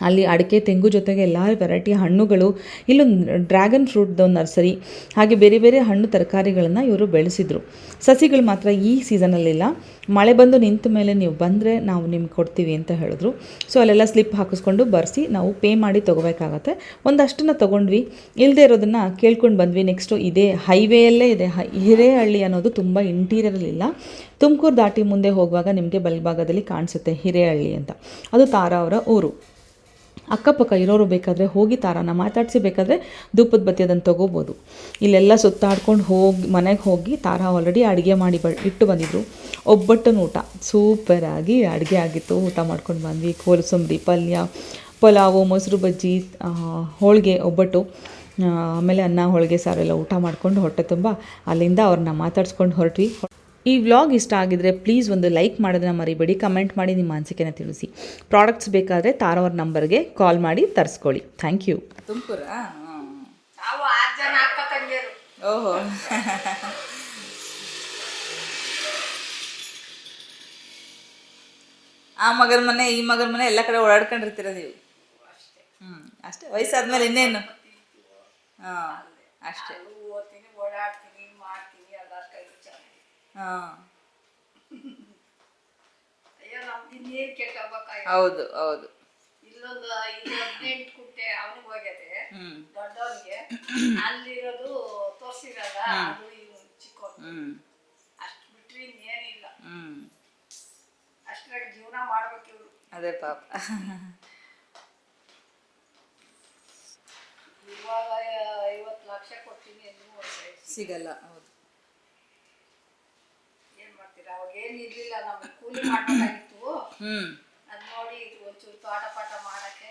ಅಲ್ಲಿ ಅಡಿಕೆ, ತೆಂಗು ಜೊತೆಗೆ ಎಲ್ಲ ವೆರೈಟಿ ಹಣ್ಣುಗಳು, ಇಲ್ಲೊಂದು ಡ್ರ್ಯಾಗನ್ ಫ್ರೂಟ್ದು ನರ್ಸರಿ ಹಾಗೆ ಬೇರೆ ಬೇರೆ ಹಣ್ಣು ತರಕಾರಿಗಳನ್ನು ಇವರು ಬೆಳೆಸಿದರು. ಸಸಿಗಳು ಮಾತ್ರ ಈ ಸೀಸನಲ್ಲಿಲ್ಲ ಮಳೆ ಬಂದು ನಿಂತ ಮೇಲೆ ನೀವು ಬಂದರೆ ನಾವು ನಿಮ್ಗೆ ಕೊಡ್ತೀವಿ ಅಂತ ಹೇಳಿದ್ರು. ಸೊ ಅಲ್ಲೆಲ್ಲ ಸ್ಲಿಪ್ ಹಾಕಿಸ್ಕೊಂಡು ಬರೆಸಿ ನಾವು ಪೇ ಮಾಡಿ ತೊಗೋಬೇಕಾಗತ್ತೆ. ಒಂದಷ್ಟನ್ನು ತೊಗೊಂಡ್ವಿ. ಇಲ್ಲದೆ ಇರೋದನ್ನು ಕೇಳ್ಕೊಂಡು ಬಂದ್ವಿ. ನೆಕ್ಸ್ಟು ಇದೇ ಹೈವೇಯಲ್ಲೇ ಇದೆ. ಹಿರೇಹಳ್ಳಿ ಅನ್ನೋದು ತುಂಬ ಇಂಟೀರಿಯರಲ್ಲಿಲ್ಲ ತುಮಕೂರು ದಾಟಿ ಮುಂದೆ ಹೋಗುವಾಗ ನಿಮಗೆ ಬಲಭಾಗದಲ್ಲಿ ಕಾಣಿಸುತ್ತೆ ಹಿರೇಹಳ್ಳಿ ಅಂತ. ಅದು ತಾರಾ ಅವರ ಊರು. ಅಕ್ಕಪಕ್ಕ ಇರೋರು ಬೇಕಾದರೆ ಹೋಗಿ ತಾರಾನ ಮಾತಾಡಿಸಿ ಬೇಕಾದರೆ ಧೂಪದ ಬತ್ತಿ ಅದನ್ನು ತೊಗೋಬೋದು. ಇಲ್ಲೆಲ್ಲ ಸುತ್ತಾಡ್ಕೊಂಡು ಹೋಗಿ ಮನೆಗೆ ಹೋಗಿ ತಾರಾ ಆಲ್ರೆಡಿ ಅಡುಗೆ ಮಾಡಿ ಬ, ಇಟ್ಟು ಬಂದಿದ್ರು. ಒಬ್ಬಟ್ಟನ ಊಟ. ಸೂಪರಾಗಿ ಅಡುಗೆ ಆಗಿತ್ತು. ಊಟ ಮಾಡ್ಕೊಂಡು ಬಂದ್ವಿ. ಕೋಲಸಂಬರಿ, ಪಲ್ಯ, ಪಲಾವು, ಮೊಸರು ಬಜ್ಜಿ ಹೋಳಿಗೆ, ಒಬ್ಬಟ್ಟು. ಆಮೇಲೆ ಅನ್ನ, ಹೋಳಿಗೆ, ಸಾರೆಲ್ಲ ಊಟ ಮಾಡ್ಕೊಂಡು ಹೊಟ್ಟೆ ತುಂಬ ಅಲ್ಲಿಂದ ಅವ್ರನ್ನ ಮಾತಾಡ್ಸ್ಕೊಂಡು ಹೊರಟ್ವಿ. ಈ ವ್ಲಾಗ್ ಇಷ್ಟ ಆಗಿದ್ರೆ ಪ್ಲೀಸ್ ಒಂದು ಲೈಕ್ ಮಾಡೋದನ್ನ ಮರಿಬೇಡಿ ಕಮೆಂಟ್ ಮಾಡಿ ನಿಮ್ಮ ಅನಿಸಿಕೆನ ತಿಳಿಸಿ. ಪ್ರಾಡಕ್ಟ್ಸ್ ಬೇಕಾದರೆ ತಾರವ್ರ ನಂಬರ್ಗೆ ಕಾಲ್ ಮಾಡಿ ತರಿಸ್ಕೊಳ್ಳಿ. ಥ್ಯಾಂಕ್ ಯು ತುಮಕೂರ? ನಾವು ಆರು ಜನ ಅಕ್ಕ ತಂಗಿಯರು. ಓಹೋ. ಆ ಮಗನ ಮನೆ ಈ ಮಗನ ಮನೆ ಎಲ್ಲ ಕಡೆ ಓಡಾಡ್ಕೊಂಡಿರ್ತೀರ ನೀವು? ಹ್ಞೂ ಅಷ್ಟೇ. ವಯಸ್ಸಾದ್ಮೇಲೆ ಇನ್ನೇನು? ಹಾಂ ಅಷ್ಟೇ ಓದ್ತೀನಿ ಓಡಾಡ್ತೀನಿ ಮಾಡ್ತೀನಿ ಎಲ್ಲರ ಕೈ ಹಾಂ ಅಯ್ಯೋ ನಮ್ದು ಇನ್ನೇನು ಕೆಟ್ಟೋಗ್ಬೇಕಾಯ್ತು ಹೌದು ಹೌದು. ಇಲ್ಲೊಂದು ಇಲ್ಲಿ ಹದಿನೆಂಟು ಕುಟ್ಟೆ ಅವನಿಗೆ ಹೋಗ್ಯದೆ ಹ್ಞೂ ದೊಡ್ಡವನಿಗೆ. ಅಲ್ಲಿರೋದು ತೋರ್ಸಿರಲ್ಲ ಅದು ಚಿಕ್ಕವನು ಅಷ್ಟು ಬಿಟ್ರೆ ಇನ್ನೇನಿಲ್ಲ. ಅಷ್ಟ್ರಾಗ ಜೀವನ ಮಾಡ್ಬೇಕು ಇವ್ರು. ಅದೇ ಪಾಪ. ಇವಾಗ ಐವತ್ತು ಲಕ್ಷ ಕೊಡ್ತೀನಿ ಎಂದು ಸಿಗಲ್ಲ ಹೌದು. ಅವಾಗ ಇರ್ಲಿಲ್ಲ ನಮ್ಗೆ ಕೂಲಿ ಮಾಡ್ಬೇಕಾಗಿತ್ತು. ಅದ್ ನೋಡಿ ಒಂಚೂರು ತೋಟ ಪಾಠ ಮಾಡಕ್ಕೆ